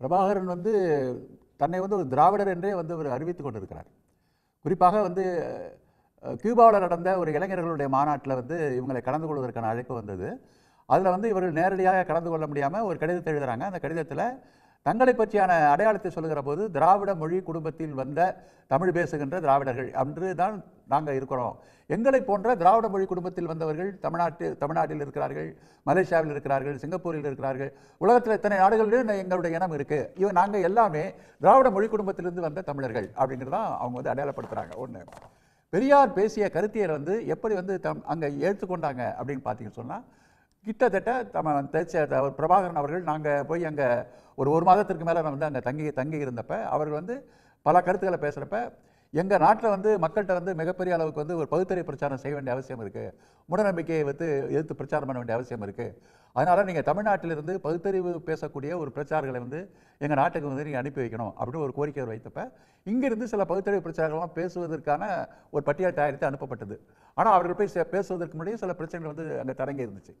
பிரபாகரன் வந்து தன்னை வந்து ஒரு திராவிடர் என்றே வந்து அவர் அறிவித்து கொண்டிருக்கிறார். குறிப்பாக வந்து கியூபாவில் நடந்த ஒரு இளைஞர்களுடைய மாநாட்டில் வந்து இவங்களை கலந்து கொள்வதற்கான அழைப்பு வந்தது. அதில் வந்து இவர்கள் நேரடியாக கலந்து கொள்ள முடியாமல் ஒரு கடிதத்தை எழுதுறாங்க. அந்த கடிதத்தில் தங்களை பற்றியான அடையாளத்தை சொல்லுகிற போது திராவிட மொழி குடும்பத்தில் வந்த தமிழ் பேசுகின்ற திராவிடர்கள் அன்று தான் நாங்கள் இருக்கிறோம். எங்களை போன்ற திராவிட மொழி குடும்பத்தில் வந்தவர்கள் தமிழ்நாட்டு தமிழ்நாட்டில் இருக்கிறார்கள் மலேசியாவில் இருக்கிறார்கள் சிங்கப்பூரில் இருக்கிறார்கள். உலகத்தில் எத்தனை நாடுகளிலும் எங்களுடைய இனம் இருக்குது இவன் நாங்கள் எல்லாமே திராவிட மொழி குடும்பத்திலிருந்து வந்த தமிழர்கள் அப்படிங்கிறதான் அவங்க வந்து அடையாளப்படுத்துகிறாங்க ஒன்று பெரியார் பேசிய கருத்தியர் வந்து எப்படி வந்து தம் அங்கே ஏற்றுக்கொண்டாங்க அப்படின்னு பார்த்தீங்கன்னு சொன்னால் கிட்டத்தட்ட தம தேய்ச்ச பிரபாகரன் அவர்கள் நாங்கள் போய் அங்கே ஒரு ஒரு மாதத்திற்கு மேலே நான் வந்து அங்கே தங்கி தங்கி இருந்தப்ப அவர்கள் வந்து பல கருத்துக்களை பேசுகிறப்ப எங்கள் நாட்டில் வந்து மக்கள்கிட்ட வந்து மிகப்பெரிய அளவுக்கு வந்து ஒரு பகுத்தறிவு பிரச்சாரம் செய்ய வேண்டிய அவசியம் இருக்குது மூடநம்பிக்கையை வந்து எதிர்த்து பிரச்சாரம் பண்ண வேண்டிய அவசியம் இருக்குது அதனால் நீங்கள் தமிழ்நாட்டிலிருந்து பகுத்தறிவு பேசக்கூடிய ஒரு பிரச்சாரங்களை வந்து எங்கள் நாட்டுக்கு வந்து நீங்கள் அனுப்பி வைக்கணும் அப்படின்னு ஒரு கோரிக்கை வைத்தப்ப இங்கிருந்து சில பகுத்தறிவு பிரச்சாரங்கள்லாம் பேசுவதற்கான ஒரு பட்டியல் தயாரித்து அனுப்பப்பட்டது. ஆனால் அவர்கள் போய் சே- பேசுவதற்கு முன்னாடியே சில பிரச்சனைகள் வந்து அங்கே தரங்கி இருந்துச்சு.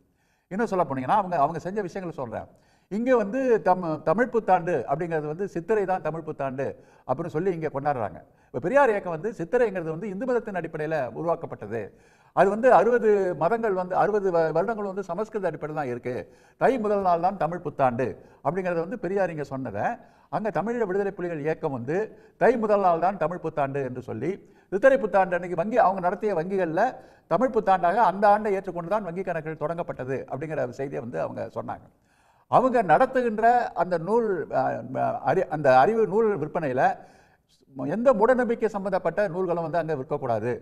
இன்னும் சொல்ல போனீங்கன்னா அவங்க அவங்க செஞ்ச விஷயங்களை சொல்கிறேன் இங்கே வந்து தம் தமிழ் புத்தாண்டு அப்படிங்கிறது வந்து சித்திரை தான் தமிழ் புத்தாண்டு அப்படின்னு சொல்லி இங்கே கொண்டாடுறாங்க. இப்போ பெரியார் இயக்கம் வந்து சித்திரைங்கிறது வந்து இந்து மதத்தின் அடிப்படையில் உருவாக்கப்பட்டது. அது வந்து அறுபது மதங்கள் வந்து அறுபது வருடங்கள் வந்து சமஸ்கிருத அடிப்படையில் தான் இருக்குது தை முதல் நாள் தான் தமிழ் புத்தாண்டு அப்படிங்கிறத வந்து பெரியார் இங்கே சொன்னதை. அங்கே தமிழீழ விடுதலை புலிகள் இயக்கம் வந்து தை முதல் நாள் தான் தமிழ் புத்தாண்டு என்று சொல்லி சித்திரை புத்தாண்டு அன்னைக்கு வங்கி அவங்க நடத்திய வங்கிகளில் தமிழ் புத்தாண்டாக அந்த ஆண்டை ஏற்றுக்கொண்டு தான் வங்கி கணக்குகள் தொடங்கப்பட்டது அப்படிங்கிற செய்தியை வந்து அவங்க சொன்னாங்க. அவங்க நடத்துகின்ற அந்த நூல் அறி அந்த அறிவு நூல் விற்பனையில் எந்த மூடநம்பிக்கை சம்பந்தப்பட்ட நூல்களும் வந்து அங்கே விற்கக்கூடாது.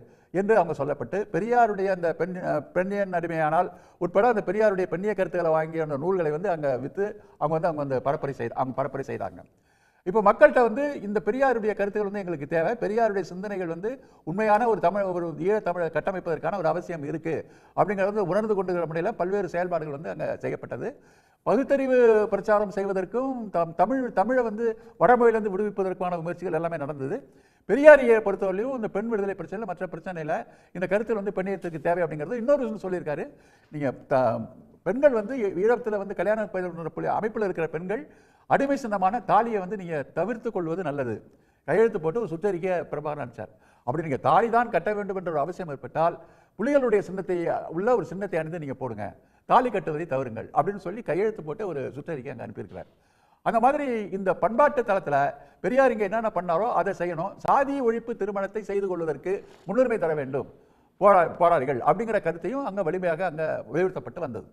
என்று அவங்க சொல்லப்பட்டு பெரியாருடைய அந்த பெண் பெண்ணியன் அடிமையானால் உட்பட அந்த பெரியாருடைய பெண்ணிய கருத்துக்களை வாங்கிய அந்த நூல்களை வந்து அங்கே விற்று அவங்க வந்து அவங்க வந்து பரப்புரை செய்து அவங்க பரப்புரை செய்தாங்க. இப்போ மக்கள்கிட்ட வந்து இந்த பெரியாருடைய கருத்துக்கள் வந்து எங்களுக்கு தேவை. பெரியாருடைய சிந்தனைகள் வந்து உண்மையான ஒரு தமிழ் ஒரு ஈழ தமிழை கட்டமைப்பதற்கான ஒரு அவசியம் இருக்குது அப்படிங்கிறத வந்து உணர்ந்து கொண்டுகிற முறையில் பல்வேறு செயல்பாடுகள் வந்து அங்கே செய்யப்பட்டது. பகுத்தறிவு பிரச்சாரம் செய்வதற்கும் தம் தமிழ் தமிழை வந்து வடமொழியிலேருந்து விடுவிப்பதற்கான முயற்சிகள் எல்லாமே நடந்தது. பெரியாரியை பொறுத்தவரையிலும் இந்த பெண் விடுதலை பிரச்சனையில் மற்ற பிரச்சனையில் இந்த கருத்தில் வந்து பெண்ணியத்துக்கு தேவை அப்படிங்கிறது இன்னொரு விஷயம் சொல்லியிருக்காரு. நீங்கள் த பெண்கள் வந்து ஈழத்தில் வந்து கல்யாண பயிற்சி அமைப்பில் இருக்கிற பெண்கள் அடிமை சின்னமான தாலியை வந்து நீங்கள் தவிர்த்து கொள்வது நல்லது. கையெழுத்து போட்டு ஒரு சுற்றறிக்கையை பிரபாகரன் அனுப்பிச்சார். அப்படி நீங்கள் தாலி தான் கட்ட வேண்டும் என்ற ஒரு அவசியம் ஏற்பட்டால் புலிகளுடைய சின்னத்தை உள்ள ஒரு சின்னத்தை அணிந்து நீங்கள் போடுங்க. தாலி கட்டுவதை தவறுங்கள் அப்படின்னு சொல்லி கையெழுத்து போட்டு ஒரு சுற்றறிக்கை அங்கே அனுப்பியிருக்கிறார். அந்த மாதிரி இந்த பண்பாட்டு தளத்தில் பெரியார் இங்கே என்னென்ன பண்ணாரோ அதை செய்யணும். சாதி ஒழிப்பு திருமணத்தை செய்து கொள்வதற்கு முன்னுரிமை தர வேண்டும். போரா போராளிகள் அப்படிங்கிற கருத்தையும் அங்கே வலிமையாக அங்கே வலியுறுத்தப்பட்டு வந்தது.